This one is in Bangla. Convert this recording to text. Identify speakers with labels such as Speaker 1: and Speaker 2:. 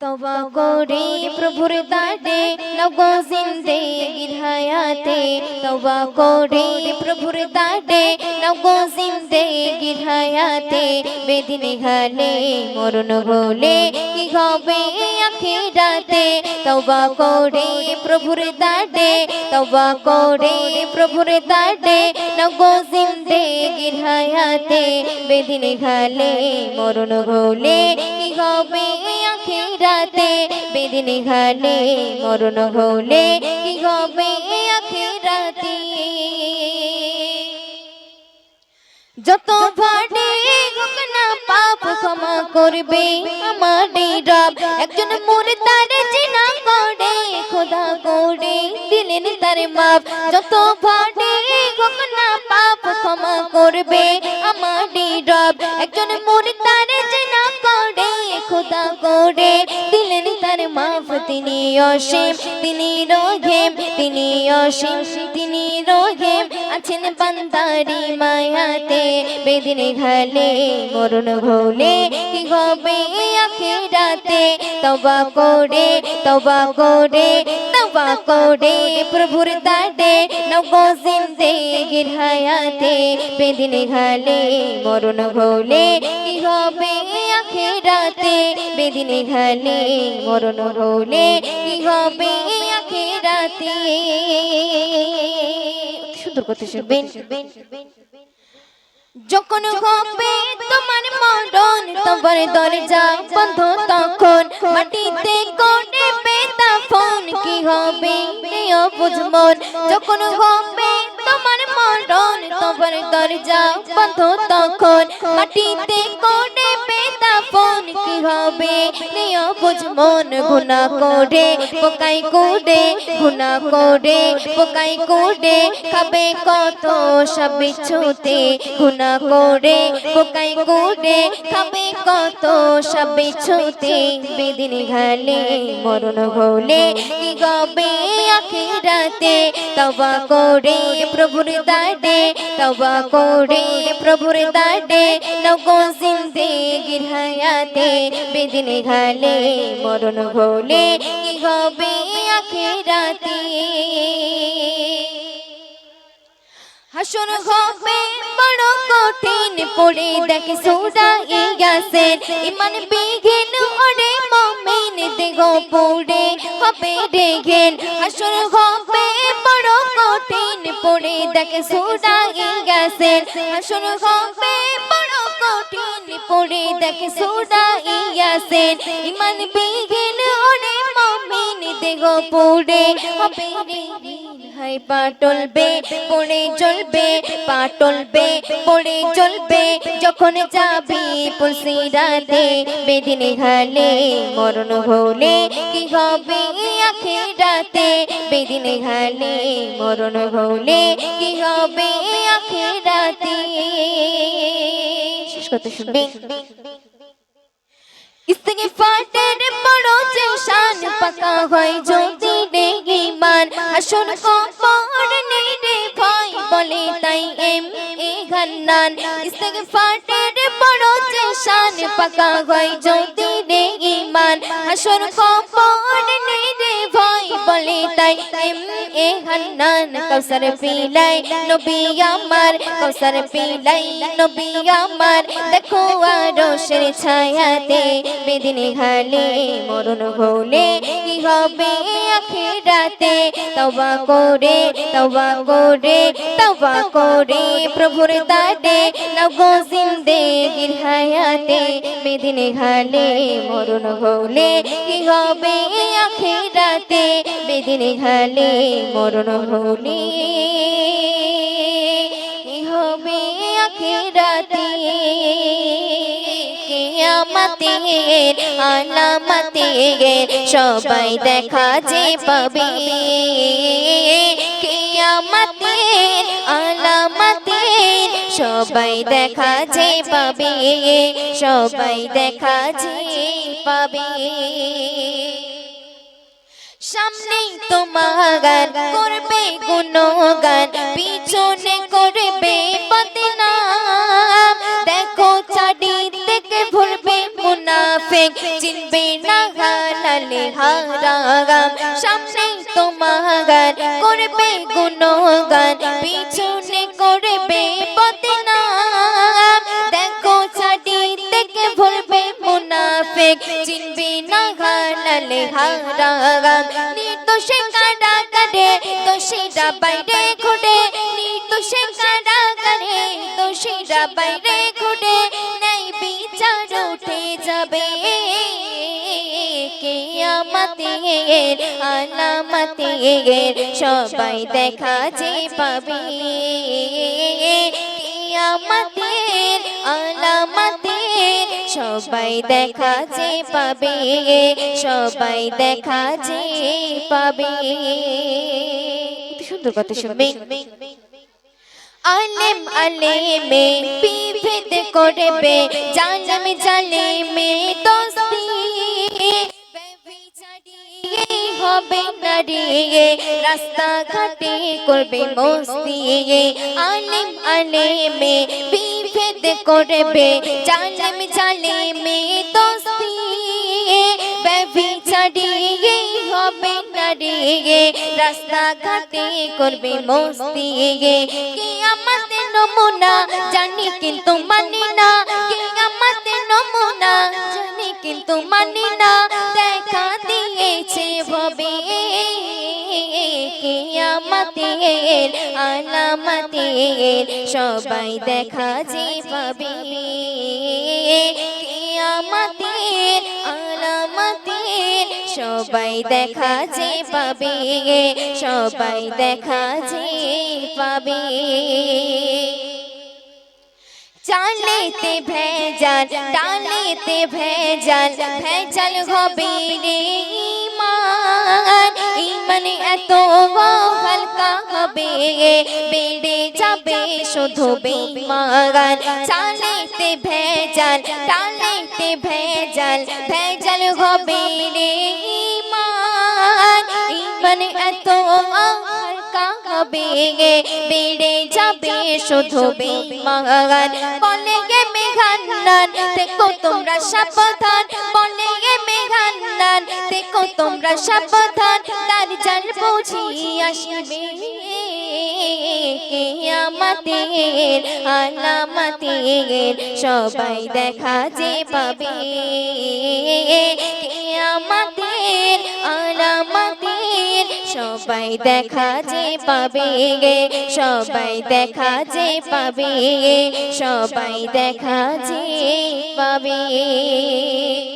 Speaker 1: তবা করে প্রভুর দাডে নগো জিন্দেগির হায়াতে। তবা করে প্রভুর দাডে নগো জিন্দেগির হায়াতে। বেদিন হালে মরণ হলে কি হবে আখিরাতে? তবা করে প্রভুর দাডে তবা করে প্রভুর দাডে নগো জিন্দেগির হায়াতে। বেদিন হালে মরণ হলে কি হবে আখিরাতে বেদিন ঘানে মরণ হলে কি হবে আখিরাতে? যত ভাটে না পাপ ক্ষমা করবে আমার রব। একজন মুর্দার তার দিলেন তার মাপ, যত ভাটে হোক না পাপ, ক্ষমা করবে আমার রব। একজন মুর্দার জিনা করে, খোদা করে। দিলেন তার মাফ তিনি অসীম, তিনি রহিম তিনি অসীম, তিনি রহিম আছেন বান্দারি মায়াতে, বেদিন ঘালে মরণ ভোলে। কি হবে আখিরাতে? তবা করে তবা করে তবা করে, প্রভুর দাডে নগো জিন্দেগির হায়াতে বেদিন ঘালে মরণ ভোলে কি হবে আখিরাতে? বেদিন ঘালে মরণ ভোলে কি হবে আখিরাতে? সুন্দর কথা শুনবেন। যখন হবে তোমার মরণ, তোমার দরজা বন্ধ তখন মাটিতে কি হবে বুঝমন যখন হবে তোমার মরণ তোমার দরজা বন্ধ তখন। মাটিতে করে বেতা ফোন কি হবে? নিও বুঝমন গুনা করে, পোকাই করে গুনা করে, পোকাই করে খাবে কত সব ছুতে গুনা করে, পোকাই করে খাবে কত সব ছুতে বেদিন ঘালে মরণ হলে কি গবে আখিরাতে? তবা করে প্রভুর দাডে তবা করে। প্রভুর দাডে, নগো জিন্দেগির হায়াতে। বেদিন ঘালে, মরণ হলে কি হবে আখিরাতে? হাসন হবে বড় কঠিন, পড়ে দেখে সুরা ইয়াসের ইমান বিঘিন ওরে মমিন, দেহ পড়ে, হবে রেঘেন হাসন হবে কঠিন পড়ে দেখে সুরা গেছে হাসন হবে বড় কঠিন পড়ে দেখে সুরা গেছে ইমান বিঘিন পড়ে হবে হাই পাটলবে পড়ে চলবে পাটলবে পড়ে চলবে, যখন যাবি পুলসিরাতে, বেদিন ঘালে মরণ হলে কি হবে আখিরাতে? বেদিন ঘালে মরণ হলে কি হবে আখিরাতে? শেষ কথা শুনবে? ইস্তিগফারের বড় শান পাকা হয় যদি রে মান আসুন কবর নেই ভাই বলে তাই এম এ ইস্তিগফারের বড় চেশান পাকা হয় যদি রে মান আসুন কবর নেই বলে তাই এম এ হান্নান কৌসর পিলাই নবী আমার কৌসর পিলাই নবী আমার। দেখো আরশের ছায়াতে বেদিন ঘালে মরণ ভোলে কি হবে আখিরাতে? তওবা করে তওবা করে তওবা করে প্রভুর দাডে নগো জিন্দেগির হায়াতে। বেদিন ঘালে মরণ ভোলে কি হবে আখিরাতে বেদিন ঘালে মরণ কি হবে আখিরাতে। কিয়ামতের আলামতের সবাই দেখা যে পাবে। কিয়ামতের আলামতের সবাই দেখা যে পাবে। সবাই দেখা যে পাবে। সামনেই তোমার করবে গুণগান, পিছনে করবে বদনাম। দেখো চারিদিকে ভুলবে মুনাফ মুনাফিক, চিনবে না হালালে হারাম। সামনে তোমার করবে গুণগান, পিছনে করবে মুনাফিক চিনবে না হালালে হারাম নির্দোষে কারা করে, দোষীরা বাইরে ঘুরে। নির্দোষে কারা করে, দোষীরা বাইরে ঘুরে। নাই বিচার উঠে যাবে কেয়ামতের, আলামতের। সবাই দেখা যে পাবে। সবাই দেখা যে পাবে, সবাই দেখা যে পাবে। সুন্দর কথা শুনবে। আলেম, আলেমে বিভেদ করবে, জালেম, জালেমে দোস্তি। হবে নারী রাস্তা ঘাটে করবে মস্তি। আলেম, আলেমে বিভেদ করবে জালেম জালেমে দোস্তি ব্যভিচারী হবে নারী রাস্তা ঘাটে করবে মস্তি কে আমাদের নমুনা জানি কিন্তু মানি না কে আমাদের নমুনা জানি কিন্তু মানি না দেখা দিয়েছে ভবে আমাদের আলামতের সবাই দেখা যে পাবে। কে আমাদের আলামতের সবাই দেখা যে পাবে। সবাই দেখা যে পাবে। চালেতে ভেজাল, ডালেতে ভেজাল ভেজাল হবে রে। হবে বেড়ে যাবে শুধু বেমান চালেতে ভেজাল, ডালেতে ভেজাল ভেজাল হবে রে ইমান ইমান এত হবে বেড়ে যাবে শুধু বেমান বলে গে মেঘান্নান, দেখো তোমরা সাবধান। বলে গে মেঘান্নান, দেখো তোমরা সাবধান। তার জাল বুঝি আসবে। আমাদের আলামাতের সবাই দেখা যে পাবে। আমাদের আলামাতের সবাই দেখা যে পাবে। সবাই দেখা যে পাবে। সবাই দেখা যে পাবে।